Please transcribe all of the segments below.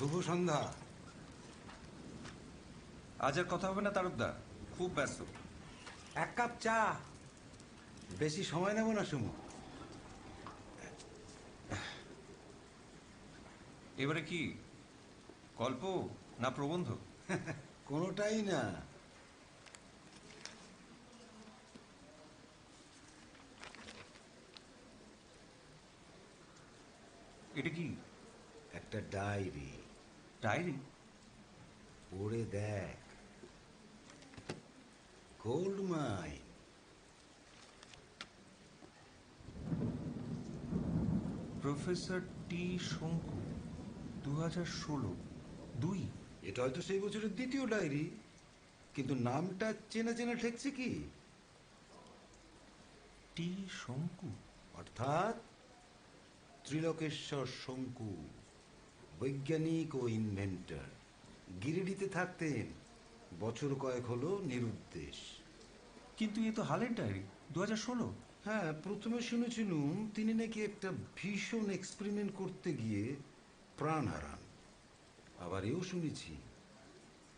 শুভ সন্ধ্যা। আজ আর কথা হবে না তারকদা। খুব ব্যস্ত। এক কাপ চা। বেশি সময় নেব না সুমু। এবারে কি গল্প না প্রবন্ধ? কোনোটাই না। এটা কি? একটা ডায়েরি। ডায়েরি পড়ে দেখ। গোল্ড মাইন প্রফেসর টি শঙ্কু দু হাজার ষোলো দুই। এটা হয়তো সেই বছরের দ্বিতীয় ডায়েরি কিন্তু নামটা চেনা চেনা ঠেকছে কি? টি শঙ্কু। অর্থাৎ ত্রিলোকেশ্বর শঙ্কু। বৈজ্ঞানিক ও ইনভেন্টার গিরিডিতে থাকতেন বছর কয়েক হলো নিরুদ্দেশ। কিন্তু এ তো হালের ডায়েরি দু হাজার ষোলো। হ্যাঁ প্রথমে শুনেছিলুম তিনি নাকি একটা ভীষণ এক্সপেরিমেন্ট করতে গিয়ে প্রাণ হারান। আবার এও শুনেছি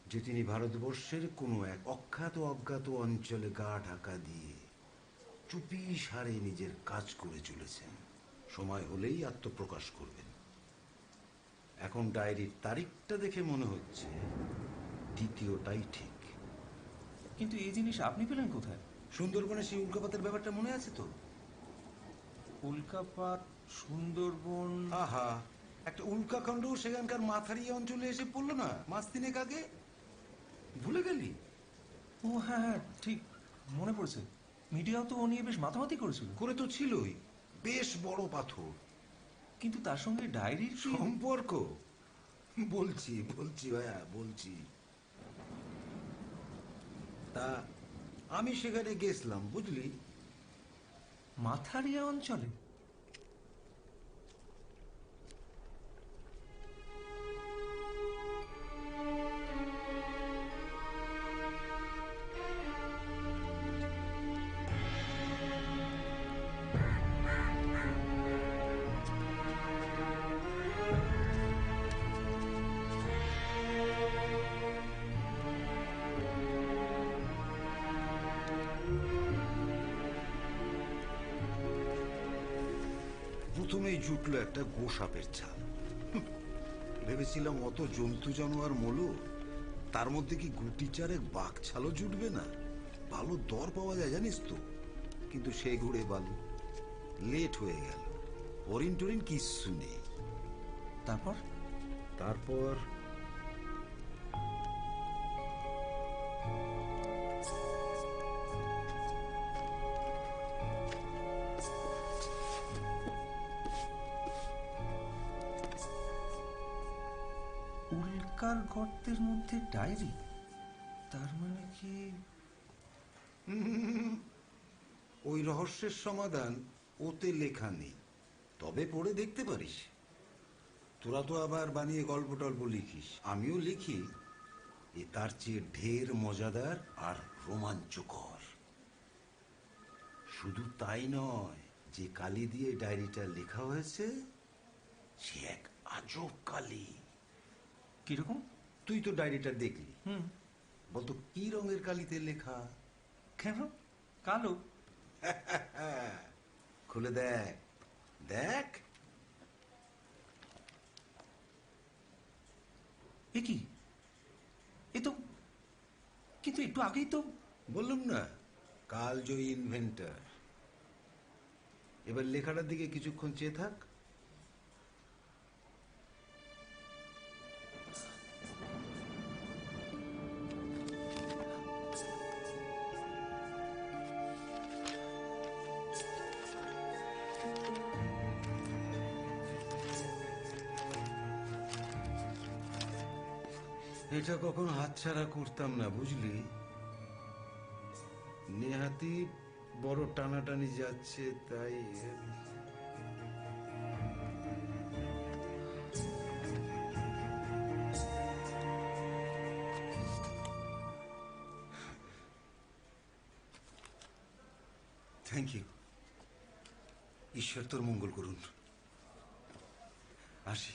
যে তিনি ভারতবর্ষের কোনো এক অখ্যাত অজ্ঞাত অঞ্চলে গা ঢাকা দিয়ে চুপি সারে নিজের কাজ করে চলেছেন। সময় হলেই আত্মপ্রকাশ করবেন। এখন ডায়েরির তারিখটা দেখে মনে হচ্ছে দ্বিতীয়টাই ঠিক। কিন্তু এই জিনিস আপনি পেলেন কোথায়? সুন্দরবনে সেই উল্কাপাতের ব্যাপারটা মনে আছে তো? উল্কাপাত সুন্দরবন। আহা একটা উল্কাখণ্ড সেখানকার মাথারি অঞ্চলে এসে পড়ল না? মাস তিনেক আগে? ভুলে গেলি? ও হ্যাঁ হ্যাঁ ঠিক মনে পড়ছে। মিডিয়াও তো ও নিয়ে বেশ মাতামাতি করেছিল। করে তো ছিলই। বেশ বড় পাথর। কিন্তু তার সঙ্গে ডায়েরির সম্পর্ক? বলছি বলছি ভাইয়া বলছি। তা আমি সেখানে গেছিলাম বুঝলি? মাথারিয়া অঞ্চলে? প্রথমেই জুটলো একটা গোসাপের ছাল ভেবেছিলাম অত জন্তু জানোয়ার মলো তার মধ্যে কি গুটি চারেক বাঘ ছালও জুটবে না? ভালো দর পাওয়া যায় জানিস তো। কিন্তু সে ঘুরে বালু লেট হয়ে গেল। হরিণ টরিন কিচ্ছু নেই। তারপর? তারপর উল্কার গর্তের মধ্যে ডায়েরি? তার মানে কি? ওই রহস্যের সমাধান ওতে লেখা নেই। তবে পড়ে দেখতে পারিস। তোরা তো আবার বানিয়ে গল্প টল্প লিখিস। আমিও লিখি। এ তার চেয়ে ঢের মজাদার আর রোমাঞ্চকর। শুধু তাই নয়, যে কালি দিয়ে ডায়েরিটা লেখা হয়েছে, সে এক আজব কালি। কীরকম? তুই তো ডায়েরিটা দেখলি। হুম। বলতো কি রঙের কালিতে লেখা? কেন? কালো। খুলে দেখ। দেখ। এ কি? এ তো কিন্তু একটু আগেই তো বললাম না কালজয়ী ইনভেন্টার এবার লেখাটার দিকে কিছুক্ষণ চেয়ে থাক। এটা কখনো হাতছাড়া করতাম না, বুঝলি? নেহাতি বড় টানাটানি যাচ্ছে, তাই থ্যাংক ইউ ঈশ্বর তোর মঙ্গল করুন। আসি।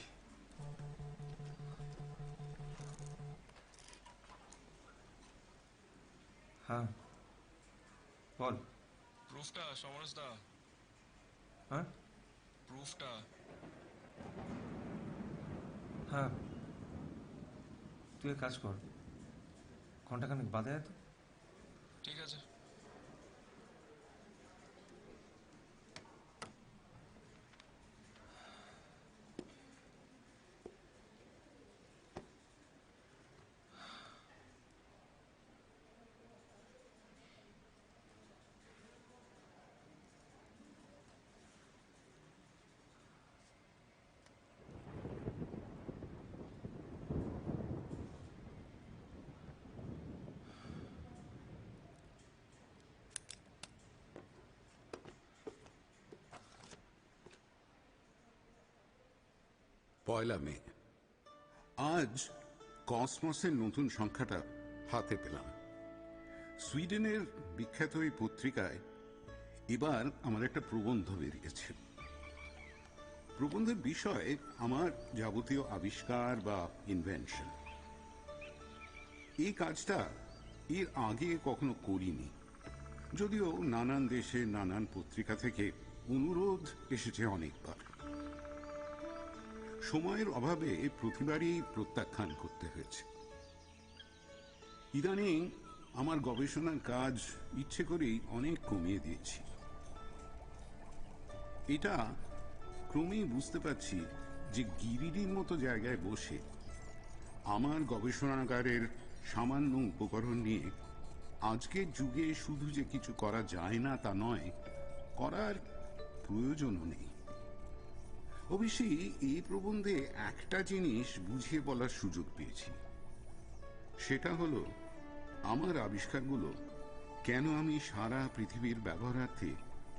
হ্যাঁ। বল। প্রুফটা সমরেশ দা হ্যাঁ? প্রুফটা হ্যাঁ। তুই এক কাজ কর। ঘন্টাখানেক বাদে তো। ঠিক আছে। পয়লা মে। আজ কসমসের নতুন সংখ্যাটা হাতে পেলাম। সুইডেনের বিখ্যাত এই পত্রিকায় এবার আমার একটা প্রবন্ধ বেরিয়েছে। প্রবন্ধের বিষয় আমার যাবতীয় আবিষ্কার বা ইনভেনশন এই কাজটা এর আগে কখনো করিনি। যদিও নানান দেশে নানান পত্রিকা থেকে অনুরোধ এসেছে অনেকবার। সময়ের অভাবে প্রতিবারই প্রত্যাখ্যান করতে হয়েছে। ইদানিং আমার গবেষণার কাজ ইচ্ছে করেই অনেক কমিয়ে দিয়েছি। এটা ক্রমেই বুঝতে পারছি যে গিরিডির মতো জায়গায় বসে আমার গবেষণাগারের সামান্য উপকরণ নিয়ে আজকের যুগে শুধু যে কিছু করা যায় না তা নয়, করার প্রয়োজনও নেই। অবশ্যই এই প্রবন্ধে একটা জিনিস বুঝিয়ে বলার সুযোগ পেয়েছি। সেটা হলো, আমার আবিষ্কারগুলো কেন আমি সারা পৃথিবীর ব্যবহারার্থে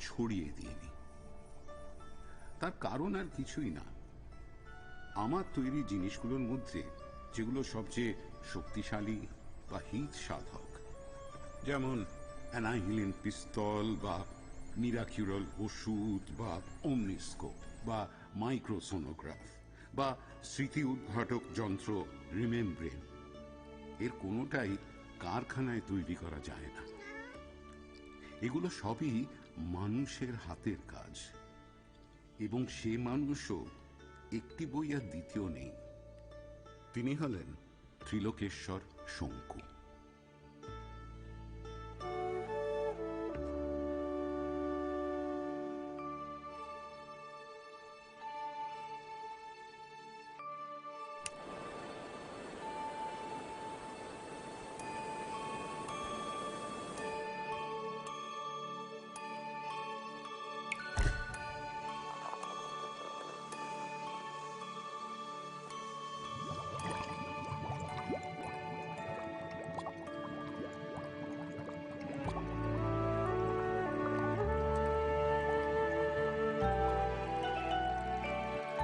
ছড়িয়ে দিইনি? তার কারণ আর কিছুই না। আমার তৈরি জিনিসগুলোর মধ্যে যেগুলো সবচেয়ে শক্তিশালী বা হিত সাধক, যেমন অ্যানাহিলিন পিস্তল বা মিরাকিউরাল ওষুধ বা অমনিস্কোপ বা মাইক্রোসোনোগ্রাফ বা স্মৃতি উদ্ঘাটক যন্ত্র রিমেমব্রেন। এর কোনোটাই কারখানায় তৈরি করা যায় না। এগুলো সবই মানুষের হাতের কাজ। এবং সে মানুষও একটি বই আর দ্বিতীয় নেই। তিনি হলেন ত্রিলোকেশ্বর শঙ্কু।